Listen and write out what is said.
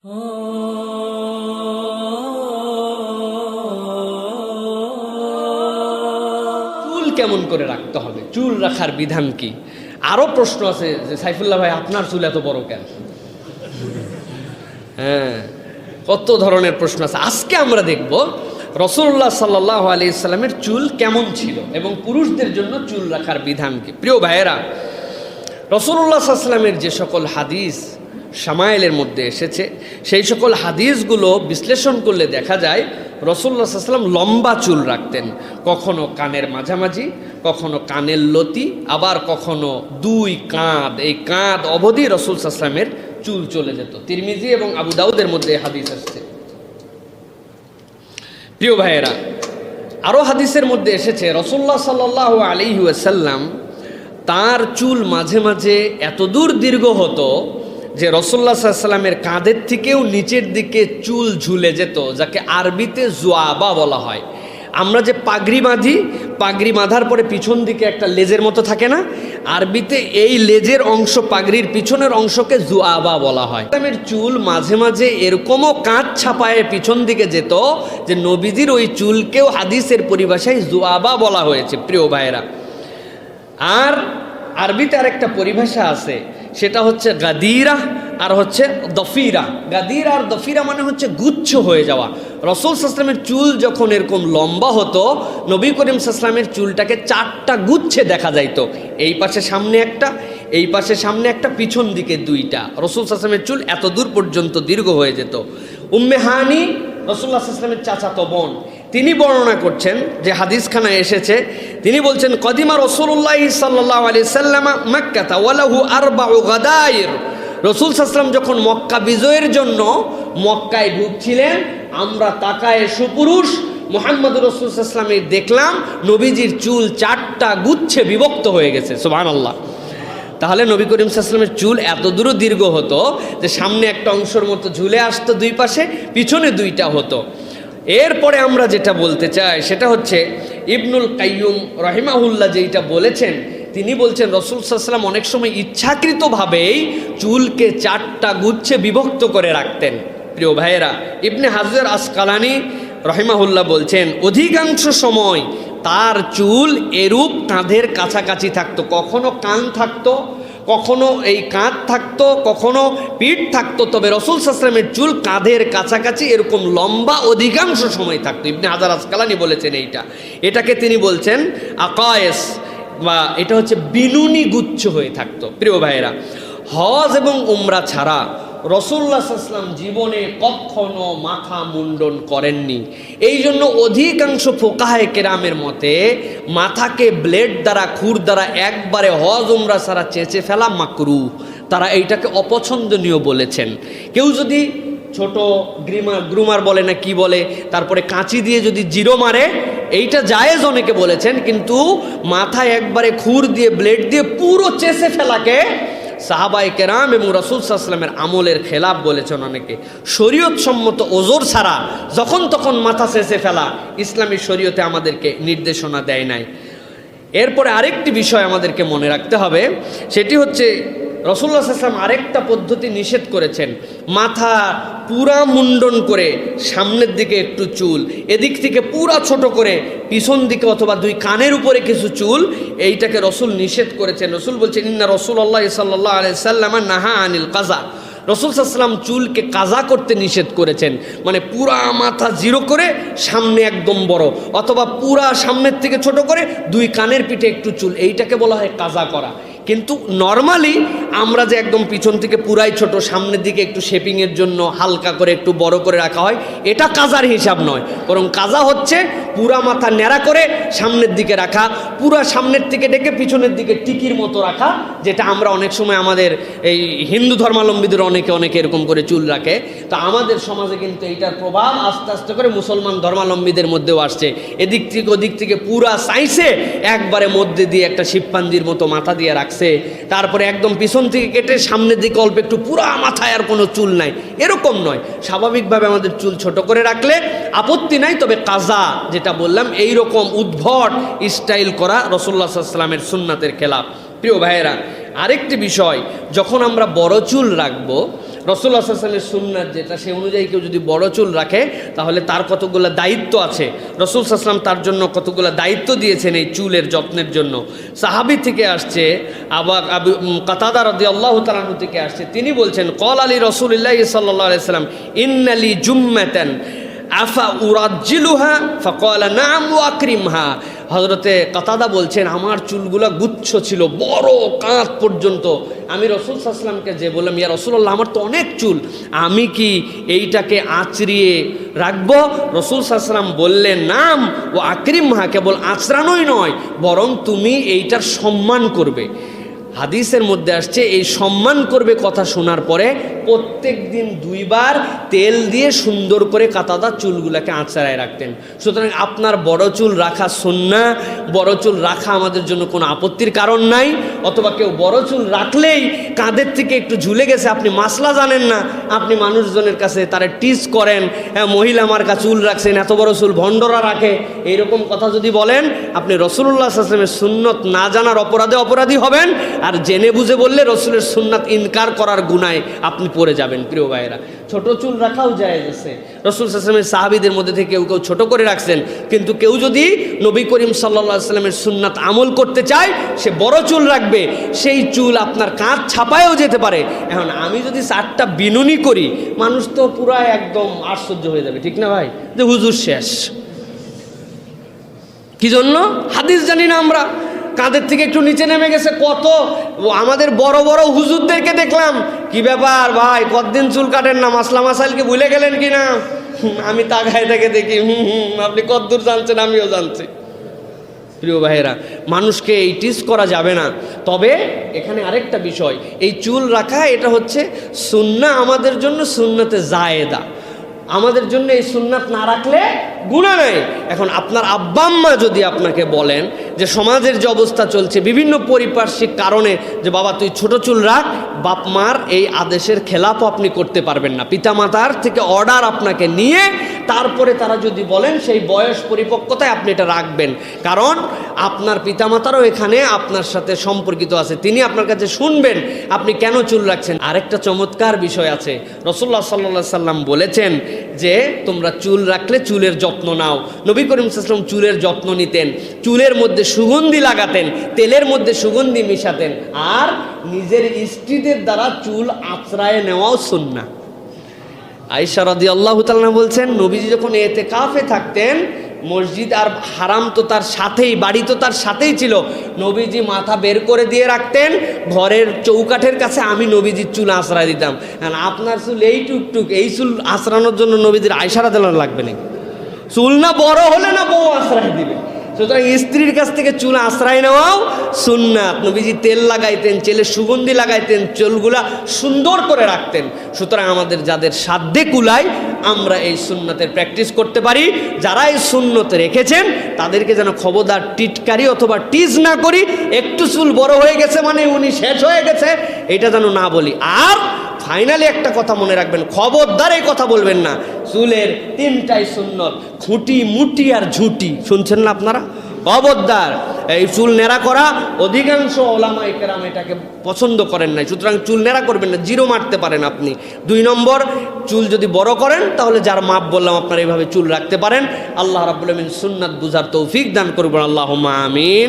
চুল কেমন করে রাখতে হবে? চুল রাখার বিধান কি? আরও প্রশ্ন আছে যে সাইফুল্লাহ ভাই, আপনার চুল এত বড় কেন? হ্যাঁ কত ধরনের প্রশ্ন আছে। আজকে আমরা দেখব রসুল্লাহ সাল্লাহ আলি চুল কেমন ছিল এবং পুরুষদের জন্য চুল রাখার বিধান কি। প্রিয় ভাইয়েরা, রসুল্লাহ সাল্লামের যে সকল হাদিস সামাইলের মধ্যে এসেছে। সেই সকল হাদিসগুলো বিশ্লেষণ করলে দেখা যায় রসুল্লাহ সাল্লাম লম্বা চুল রাখতেন। কখনো কানের মাঝামাঝি, কখনো কানের লতি, আবার কখনো দুই কাঁধ। এই কাঁধ অবধি রসুল সাল্লামের চুল চলে যেত। তিরমিজি এবং আবু দাউদের মধ্যে হাদিস আসছে প্রিয় ভাইয়েরা আরও হাদিসের মধ্যে এসেছে রসুল্লাহ সাল্লাহ আলী ওয়াসাল্লাম তার চুল মাঝে মাঝে এত দূর দীর্ঘ হতো যে রসুল্লা সাল্লামের কাঁধের থেকেও নিচের দিকে চুল ঝুলে যেত, যাকে আরবিতে জুয়াবা বলা হয়। আমরা যে পাগড়ি বাঁধি, পাগড়ি বাঁধার পরে পিছন দিকে একটা লেজের মতো থাকে না? আরবিতে এই লেজের অংশ পাগড়ির পিছনের অংশকে জুয়াবা বলা হয়। ইসলামের চুল মাঝে মাঝে এরকমও কাঁচ ছাপায় পিছন দিকে যেত যে নবীজির ওই চুলকেও হাদিসের পরিভাষায় জুয়াবা বলা হয়েছে, প্রিয় ভাইয়েরা। আর আরবিতে আরেকটা পরিভাষা আছে সেটা হচ্ছে গাদিরা আর হচ্ছে দফিরা। গাদিরা আর দফিরা মানে হচ্ছে গুচ্ছ হয়ে যাওয়া। রসুল সাসলামের চুল যখন এরকম লম্বা হতো, নবী করিম সাসলামের চুলটাকে চারটা গুচ্ছে দেখা যাইতো। এই পাশে সামনে একটা, এই পাশে সামনে একটা, পিছন দিকে দুইটা। রসুল সাসলামের চুল এত দূর পর্যন্ত দীর্ঘ হয়ে যেত। উম্মেহানি রসুল্লাহ সাসলামের চাচাতো বোন তিনি বর্ণনা করছেন যে হাদিসখানা এসেছে, তিনি বলছেন, কদিমা রসুল্লাহ সাল্লাহ আলি সাল্লামা ওয়ালাহু গাদায়ের রসুল সাসলাম যখন মক্কা বিজয়ের জন্য মক্কায় ঢুকছিলেন, আমরা তাকায় সুপুরুষ মোহাম্মদ রসুল সাসলামের দেখলাম, নবীজির চুল চারটা গুচ্ছে বিভক্ত হয়ে গেছে সুবাহ আল্লাহ তাহলে নবী করিম সাল্লামের চুল এত দূরও দীর্ঘ হতো যে সামনে একটা অংশের মতো ঝুলে আসতো দুই পাশে, পিছনে দুইটা হতো। এরপরে আমরা যেটা বলতে চাই, সেটা হচ্ছে ইবনুল কাইয়ুম রহিমাহুল্লাহ যেইটা বলেছেন, তিনি বলছেন, রসুল সাল্লাম অনেক সময় ইচ্ছাকৃতভাবেই চুলকে চারটা গুচ্ছে বিভক্ত করে রাখতেন। প্রিয় ভাইয়েরা, ইবনে হাজর আসকালানি রহিমাহুল্লাহ বলছেন, অধিকাংশ সময় তার চুল এরূপ কাঁধের কাছাকাছি থাকতো, কখনো কান থাকতো কখনো এই কাঁধ থাকতো, কখনো পিঠ থাকতো, তবে রসুল সাসলামের চুল কাঁধের কাছাকাছি এরকম লম্বা অধিকাংশ সময় থাকতো। ইবনে হাজার আসকালানি বলেছেন এইটা। এটাকে তিনি বলছেন আকায়েস বা এটা হচ্ছে বিনুনি গুচ্ছ হয়ে থাকতো। প্রিয় ভাইয়েরা, হজ এবং উমরা ছাড়া রসুল্লাহ সাল্লাম জীবনে কখনো মাথা মুন্ডন করেননি। এই জন্য অধিকাংশ ফোকাহে কেরামের মতে মাথাকে ব্লেড দ্বারা, খুর দ্বারা একবারে হজ, উমরা সারা চেঁচে ফেলা মাকরু। তারা এইটাকে অপছন্দনীয় বলেছেন। কেউ যদি ছোট গ্রিমার গ্রুমার বলে না কি বলে, তারপরে কাঁচি দিয়ে যদি জিরো মারে, এইটা জায়েজ অনেকে বলেছেন, কিন্তু মাথায় একবারে খুর দিয়ে, ব্লেড দিয়ে পুরো চেষে ফেলাকে সাহাবাই কেরাম এবং রসুল সাল্লামের আমলের খেলাপ বলেছেন অনেকে। শরীয়ত সম্মত ওজোর ছাড়া যখন তখন মাথা শেষে ফেলা ইসলামী শরীয়তে আমাদেরকে নির্দেশনা দেয় নাই। এরপরে আরেকটি বিষয় আমাদেরকে মনে রাখতে হবে, সেটি হচ্ছে রসুল্লাহ আসলাম আরেকটা পদ্ধতি নিষেধ করেছেন। মাথা পুরা মুন্ডন করে সামনের দিকে একটু চুল, এদিক থেকে পুরা ছোট করে পিছন দিকে অথবা দুই কানের উপরে কিছু চুল, এইটাকে রসুল নিষেধ করেছেন। রসুল বলছেন ইন্না রসুল আল্লাহ সাল্লাহ আলাইসাল্লাম নাহা আনিল কাজা। রসুল সাল্লাম চুলকে কাজা করতে নিষেধ করেছেন। মানে পুরা মাথা জিরো করে সামনে একদম বড়, অথবা পুরা সামনের থেকে ছোট করে দুই কানের পিঠে একটু চুল, এইটাকে বলা হয় কাজা করা। কিন্তু নর্মালি আমরা যে একদম পিছন থেকে পুরাই ছোট, সামনের দিকে একটু শেপিংয়ের জন্য হালকা করে একটু বড় করে রাখা হয়, এটা কাজার হিসাব নয়। বরং কাজা হচ্ছে পুরা মাথা ন্যাড়া করে সামনের দিকে রাখা, পুরা সামনের থেকে ডেকে পিছনের দিকে টিকির মতো রাখা, যেটা আমরা অনেক সময় আমাদের এই হিন্দু ধর্মাবলম্বীদের অনেকে অনেকে এরকম করে চুল রাখে। তো আমাদের সমাজে কিন্তু এইটার প্রভাব আস্তে আস্তে করে মুসলমান ধর্মাবলম্বীদের মধ্যেও আসছে। এদিক থেকে ওদিক থেকে পুরা সাইসে একবারে মধ্যে দিয়ে একটা শিবপাঞ্জির মতো মাথা দিয়ে রাখছে। তারপরে একদম পিছন থেকে কেটে সামনের দিকে অল্প একটু পুরা মাথায় আর কোনো চুল নাই। এরকম নয়। স্বাভাবিকভাবে আমাদের চুল ছোট করে রাখলে আপত্তি নাই, তবে কাজা যেটা বললাম এই রকম উদ্ভট স্টাইল করা রসুল্লাহ সাল্লামের সুন্নাতের খেলাফ। প্রিয় ভাইয়েরা আরেকটি বিষয়, যখন আমরা বড় চুল রাখব রসুল আসলামের সুন্নার যেটা, সে অনুযায়ী কেউ যদি বড় চুল রাখে, তাহলে তার কতগুলো দায়িত্ব আছে? রসুল আসলাম তার জন্য কতগুলো দায়িত্ব দিয়েছেন এই চুলের যত্নের জন্য? সাহাবি থেকে আসছে, আবার আবু কাতাদা রদি আল্লাহ থেকে আসছে, তিনি বলছেন কল আলী রসুল্লাহ সাল্লাহ আলাইসাল্লাম ইন্নালি জুম্মাতেন আফা উরাজ্জিলুহা ফকলা নাম ওয়াক্রিমহা হজরতে কাতাদা বলছেন, আমার চুলগুলো গুচ্ছ ছিল, বড় কাঁধ পর্যন্ত। আমি রসুল সাসলামকে যে বললাম, ইয়া রসুল্লাহ আমার তো অনেক চুল, আমি কি এইটাকে আঁচড়িয়ে রাখব? রসুল সাসলাম বললেন, নাম ও আক্রিমহা কেবল আঁচড়ানোই নয়, বরং তুমি এইটার সম্মান করবে। হাদিসের মধ্যে আসছে, এই সম্মান করবে কথা শোনার পরে প্রত্যেক দিন দুইবার তেল দিয়ে সুন্দর করে কাতাদা চুলগুলোকে আঁচড়ায় রাখতেন। সুতরাং আপনার বড় চুল রাখা সন্না, বড় চুল রাখা আমাদের জন্য কোনো আপত্তির কারণ নাই, অথবা কেউ বড় চুল রাখলেই কাঁধের থেকে একটু ঝুলে গেছে, আপনি মাসলা জানেন না, আপনি মানুষজনের কাছে তারা টিস করেন হ্যাঁ মহিলা আমার কাছে চুল রাখছেন, এত বড় চুল ভণ্ডরা রাখে। এইরকম কথা যদি বলেন, আপনি রসুল্লাহ আসলামের সুন্নত না জানার অপরাধে অপরাধী হবেন আর জেনে বুঝে বললে রসুলের সুন্নাত ইনকার করার গুনায় আপনি পড়ে যাবেন, প্রিয় ভাইয়েরা। ছোট চুল রাখাও যায় গেছে রসুল আসলামের সাহাবিদের মধ্যে থেকে কেউ কেউ ছোট করে রাখছেন, কিন্তু কেউ যদি নবী করিম সাল্লা সাল্লামের সুন্নাত আমল করতে চায়, সে বড় চুল রাখবে, সেই চুল আপনার কাঁধ ছাপায়ও যেতে পারে। এখন আমি যদি চারটা বিনুনি করি, মানুষ তো পুরো একদম আশ্চর্য হয়ে যাবে, ঠিক না ভাই? যে হুজুর শেষ। কি জন্য? হাদিস জানি না আমরা। কাঁধের থেকে একটু নিচে নেমে গেছে, কত? আমাদের বড় বড় হুজুরদেরকে দেখলাম। কি ব্যাপার ভাই, কতদিন চুল কাটেন না? মাসলা মাসাইলকে ভুলে গেলেন কি না? আমি তাকায় থেকে দেখি, হুম হুম আপনি কতদূর জানছেন, আমিও জানছি। প্রিয় ভাইয়েরা, মানুষকে এই টিস করা যাবে না। তবে এখানে আরেকটা বিষয়, এই চুল রাখা, এটা হচ্ছে সুন্না আমাদের জন্য সুন্নতে জায়েদা। আমাদের জন্য এই সুন্নাত না রাখলে গুণা নাই। এখন আপনার আব্বা আম্মা যদি আপনাকে বলেন যে সমাজের যে অবস্থা চলছে, বিভিন্ন পরিপার্শ্বিক কারণে যে বাবা তুই ছোট চুল রাখ, বাপ মার এই আদেশের খেলাপও আপনি করতে পারবেন না। পিতামাতার থেকে অর্ডার আপনাকে নিয়ে তারপরে তারা যদি বলেন, সেই বয়স পরিপক্কতায় আপনি এটা রাখবেন। কারণ আপনার পিতামাতারও এখানে আপনার সাথে সম্পর্কিত আছে। তিনি আপনার কাছে শুনবেন, আপনি কেন চুল রাখছেন? আরেকটা চমৎকার বিষয় আছে। রসুল্লাহ সাল্লা সাল্লাম বলেছেন যে, তোমরা চুল রাখলে চুলের যত্ন নাও। নবী করিম সাল্লাম চুলের যত্ন নিতেন, চুলের মধ্যে সুগন্ধি লাগাতেন, তেলের মধ্যে সুগন্ধি মিশাতেন। আর নিজের স্ত্রীদের দ্বারা চুল আঁচড়ায় নেওয়াও সুন্না আইসা রদি আল্লাহ তালনা বলছেন, নবীজি যখন এতে কাফে থাকতেন, মসজিদ আর হারাম তো তার সাথেই, বাড়ি তো তার সাথেই ছিল। নবীজি মাথা বের করে দিয়ে রাখতেন, ঘরের চৌকাঠের কাছে আমি নবীজির চুল আশ্রয় দিতাম। কারণ আপনার চুল এই টুকটুক, এই চুল আশ্রানোর জন্য নবীজির আয়সারা দেওয়ার লাগবে নাকি? চুল না বড় হলে না বউ আশ্রয় দিবে। সুতরাং স্ত্রীর কাছ থেকে চুল আশ্রয় নেওয়াও সুন্নাত। নবীজি তেল লাগাইতেন, চেলে সুগন্ধি লাগাইতেন, চুলগুলা সুন্দর করে রাখতেন। সুতরাং আমাদের যাদের সাধ্যে কুলায়, আমরা এই সুন্নাতের প্র্যাকটিস করতে পারি। যারা এই সুন্নত রেখেছেন, তাদেরকে যেন খবরদার, টিটকারি অথবা টিজ না করি, একটু চুল বড় হয়ে গেছে মানে উনি শেষ হয়ে গেছে, এটা যেন না বলি। আর ফাইনালি একটা কথা মনে রাখবেন, খবরদার এই কথা বলবেন না। চুলের তিনটাই সুন্নত, খুঁটি, মুটি আর ঝুটি। শুনছেন না আপনারা? খবরদার এই চুল নেড়া করা, অধিকাংশ ওলামাই কেরাম এটাকে পছন্দ করেন নাই। সুতরাং চুল নেড়া করবেন না, জিরো মারতে পারেন আপনি। দুই নম্বর, চুল যদি বড় করেন, তাহলে যার মাপ বললাম, আপনারা এইভাবে চুল রাখতে পারেন। আল্লাহ রাবুল আলমিন সুন্নাত বুঝার তৌফিক দান করবেন আল্লাহ আমিন।